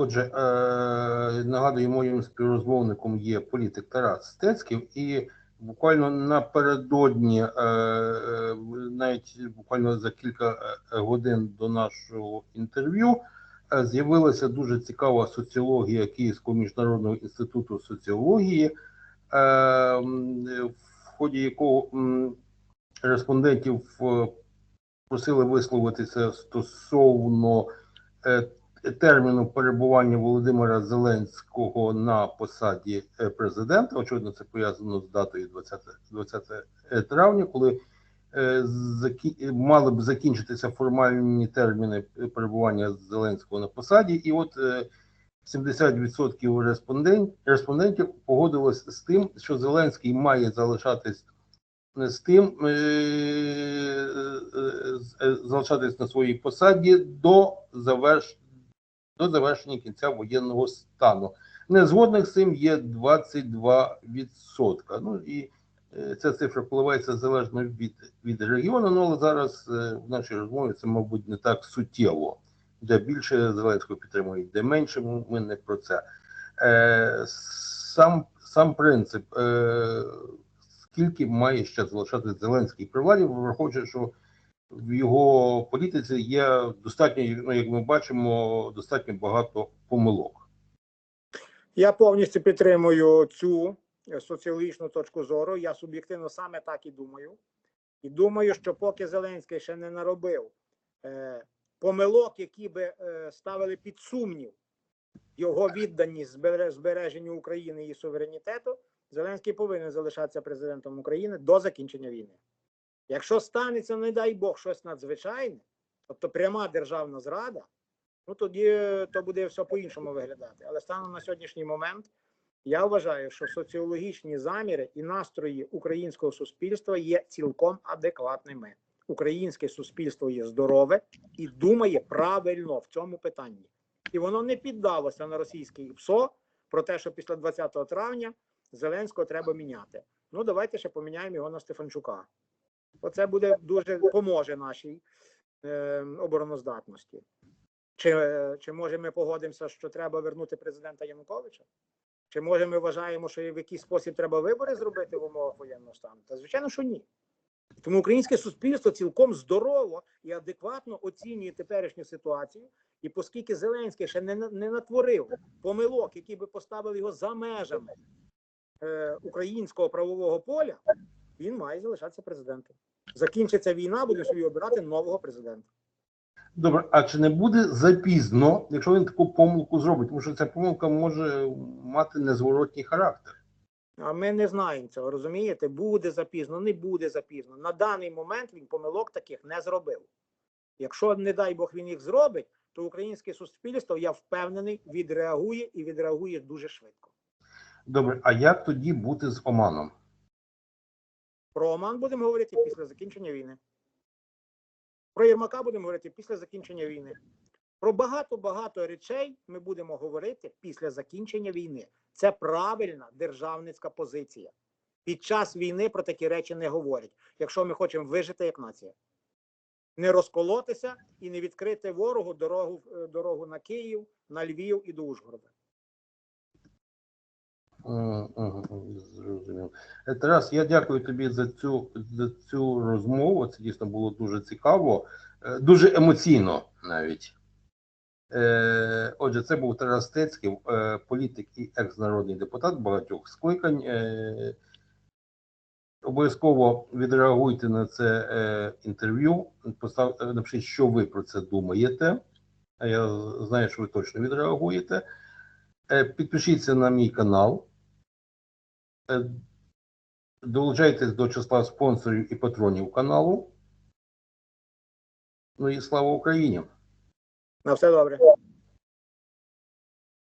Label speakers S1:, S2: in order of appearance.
S1: Отже, е, нагадую, моїм співрозмовником є політик Тарас Стецьків, і буквально напередодні, е, е, навіть буквально за кілька годин до нашого інтерв'ю, з'явилася дуже цікава соціологія Київського міжнародного інституту соціології, в ході якого респондентів просили висловитися стосовно терміну перебування Володимира Зеленського на посаді е, президента. Очевидно, це пов'язано з датою 20, 20 травня, коли е, мали б закінчитися формальні терміни перебування Зеленського на посаді, і от е, 70% респондент, респондентів погодилось з тим, що Зеленський має залишатись з тим, е, е, е, залишатись на своїй посаді до заверш... до завершення кінця воєнного стану. Незгодних з цим є 22%. Ну і е, ця цифра коливається залежно від, від регіону, ну, але зараз е, в нашій розмові це, мабуть, не так суттєво. Де більше Зеленського підтримують, де менше, ми не про це. Е, сам, сам принцип, е, скільки має ще залишати Зеленський при владі, враховуючи, що в його політиці є достатньо, ну, як ми бачимо, достатньо багато помилок.
S2: Я повністю підтримую цю е, соціологічну точку зору. Я суб'єктивно саме так і думаю. І думаю, що поки Зеленський ще не наробив е, помилок, які би е, ставили під сумнів його відданість збере- збереженню України і суверенітету, Зеленський повинен залишатися президентом України до закінчення війни. Якщо станеться, не дай Бог, щось надзвичайне, тобто пряма державна зрада, ну тоді е, то буде все по-іншому виглядати. Але станом на сьогоднішній момент я вважаю, що соціологічні заміри і настрої українського суспільства є цілком адекватними. Українське суспільство є здорове і думає правильно в цьому питанні. І воно не піддалося на російський ПСО про те, що після 20 травня Зеленського треба міняти. Ну давайте ще поміняємо його на Стефанчука. Оце буде дуже поможе нашій е, обороноздатності. Чи, е, чи може ми погодимося, що треба вернути президента Януковича? Чи може ми вважаємо, що в якийсь спосіб треба вибори зробити в умовах воєнного стану? Та звичайно, що ні. Тому українське суспільство цілком здорово і адекватно оцінює теперішню ситуацію. І оскільки Зеленський ще не, не натворив помилок, які би поставили його за межами е, українського правового поля, він має залишатися президентом. Закінчиться війна, будемо собі обирати нового президента.
S1: Добре, а чи не буде запізно, якщо він таку помилку зробить? Тому що ця помилка може мати незворотній характер.
S2: А ми не знаємо цього, розумієте? Буде запізно, не буде запізно. На даний момент він помилок таких не зробив. Якщо, не дай Бог, він їх зробить, то українське суспільство, я впевнений, відреагує і відреагує дуже швидко.
S1: Добре, а як тоді бути з Оманом?
S2: Про Оман будемо говорити після закінчення війни. Про Єрмака будемо говорити після закінчення війни. Про багато-багато речей ми будемо говорити після закінчення війни. Це правильна державницька позиція. Під час війни про такі речі не говорять, якщо ми хочемо вижити як нація. Не розколотися і не відкрити ворогу дорогу, е, дорогу на Київ, на Львів і до Ужгорода.
S1: Зрозумів. Е, Тарас, я дякую тобі за цю за цю розмову. Це дійсно було дуже цікаво, е, дуже емоційно навіть. Е, Отже, це був Тарас Стецький, е, політик і екс-народний депутат багатьох скликань. Обов'язково відреагуйте на це інтерв'ю. Напишіть, що ви про це думаєте. Я знаю, що ви точно відреагуєте. Підпишіться на мій канал. Е, Долучайтесь до числа спонсорів і патронів каналу. Ну і слава Україні!
S2: На все добре.